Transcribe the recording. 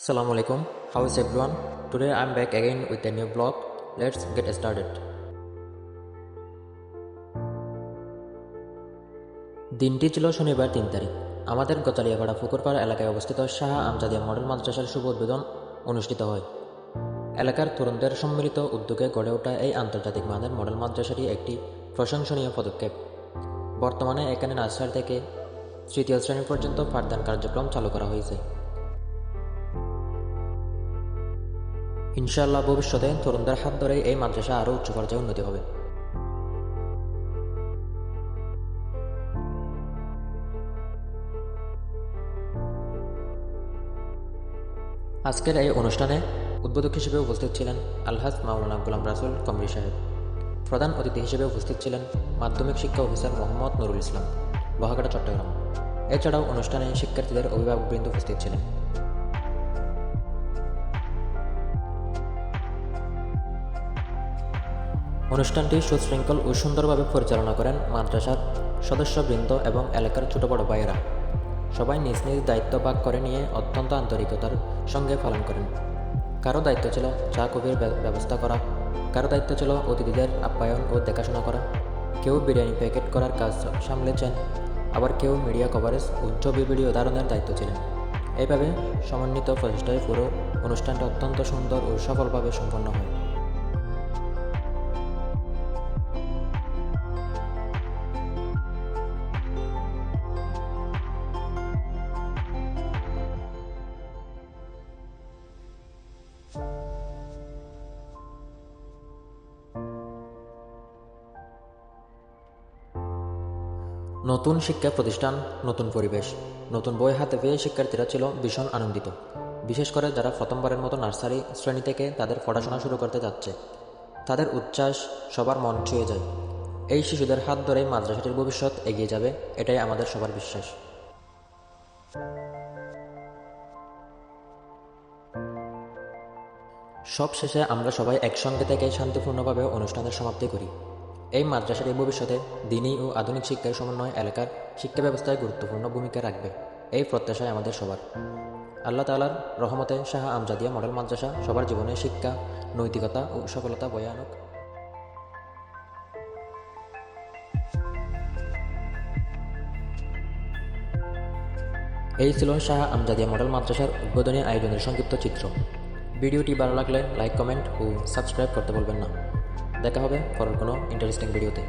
Assalamu alaikum. How is everyone? Today I'm back again with a new vlog. Let's get started. দিনটি ছিল শনিবার তিন তারিখ আমাদের গচালিয়াপাড়া ফুকুরপাড়া এলাকায় অবস্থিত শাহ আমজাদিয়া মডেল মাদ্রাসার শুভ উদ্বোধন অনুষ্ঠিত হয় এলাকার তরুণদের সম্মিলিত উদ্যোগে গড়ে ওঠা এই আন্তর্জাতিক মানের মডেল মাদ্রাসাটি একটি প্রশংসনীয় পদক্ষেপ বর্তমানে এখানে নার্সারি থেকে তৃতীয় শ্রেণি পর্যন্ত পাঠদান কার্যক্রম চালু করা হয়েছে ইনশাআল্লাহ ভবিষ্যতে তরুণদের হাত ধরে এই মাদ্রাসা আরও উচ্চ পর্যায়ে উন্নতি হবে। আজকের এই অনুষ্ঠানে উদ্বোধক হিসেবে উপস্থিত ছিলেন আলহাজ মাওলানা গুলাম রাসুল কমরি সাহেব। প্রধান অতিথি হিসেবে উপস্থিত ছিলেন মাধ্যমিক শিক্ষা অফিসার মোহাম্মদ নুরুল ইসলাম লোহাগাড়া চট্টগ্রাম। এছাড়াও অনুষ্ঠানে শিক্ষার্থীদের অভিভাবকবৃন্দ উপস্থিত ছিলেন। অনুষ্ঠানটি সুশৃঙ্খল ও সুন্দরভাবে পরিচালনা করেন মাদ্রাসার সদস্যবৃন্দ এবং এলাকার ছোট বড় ভাইয়েরা। সবাই নিজ নিজ দায়িত্ব ভাগ করে নিয়ে অত্যন্ত আন্তরিকতার সঙ্গে পালন করেন। কারও দায়িত্ব ছিল চা কবির ব্যবস্থা করা, কারও দায়িত্ব ছিল অতিথিদের আপ্যায়ন ও দেখাশোনা করা। কেউ বিরিয়ানি প্যাকেট করার কাজ সামলেছেন, আবার কেউ মিডিয়া কভারেজ ছবি ভিডিও ধারণের দায়িত্ব ছিলেন। এইভাবে সমন্বিত প্রচেষ্টায় পুরো অনুষ্ঠানটি অত্যন্ত সুন্দর ও সফলভাবে সম্পন্ন হয়। নতুন শিক্ষা প্রতিষ্ঠান, নতুন পরিবেশ। নতুন বই হাতে পেয়ে শিক্ষার্থীরা ছিল ভীষণ আনন্দিত। বিশেষ করে যারা প্রথমবারের মতো নার্সারি শ্রেণি থেকে তাদের পড়াশোনা শুরু করতে যাচ্ছে। তাদের উচ্ছ্বাস, সবার মন ছুঁয়ে যায়। এই শিশুদের হাত ধরেই মাদ্রাসাটির ভবিষ্যৎ এগিয়ে যাবে, এটাই আমাদের সবার বিশ্বাস। সব শেষে আমরা সবাই একসঙ্গে থেকে শান্তিপূর্ণভাবে অনুষ্ঠানের সমাপ্তি করি। এই মাদ্রাসাটি ভবিষ্যতে দিনী ও আধুনিক শিক্ষার সমন্বয় এলাকার শিক্ষা ব্যবস্থায় গুরুত্বপূর্ণ ভূমিকা রাখবে। এই প্রত্যাশায় আমাদের সবার। আল্লাহ তালার রহমতে শাহ আমজাদিয়া মডেল মাদ্রাসা সবার জীবনে শিক্ষা, নৈতিকতা ও সফলতা বয়ে আনুক। এই ছিল শাহ আমজাদিয়া মডেল মাদ্রাসার উদ্বোধনী আয়োজনের সংক্ষিপ্ত চিত্র। ভিডিওটি ভালো লাগলে লাইক, কমেন্ট ও সাবস্ক্রাইব করতে বলবেন না। দেখা হবে পরের কোনো ইন্টারেস্টিং ভিডিওতে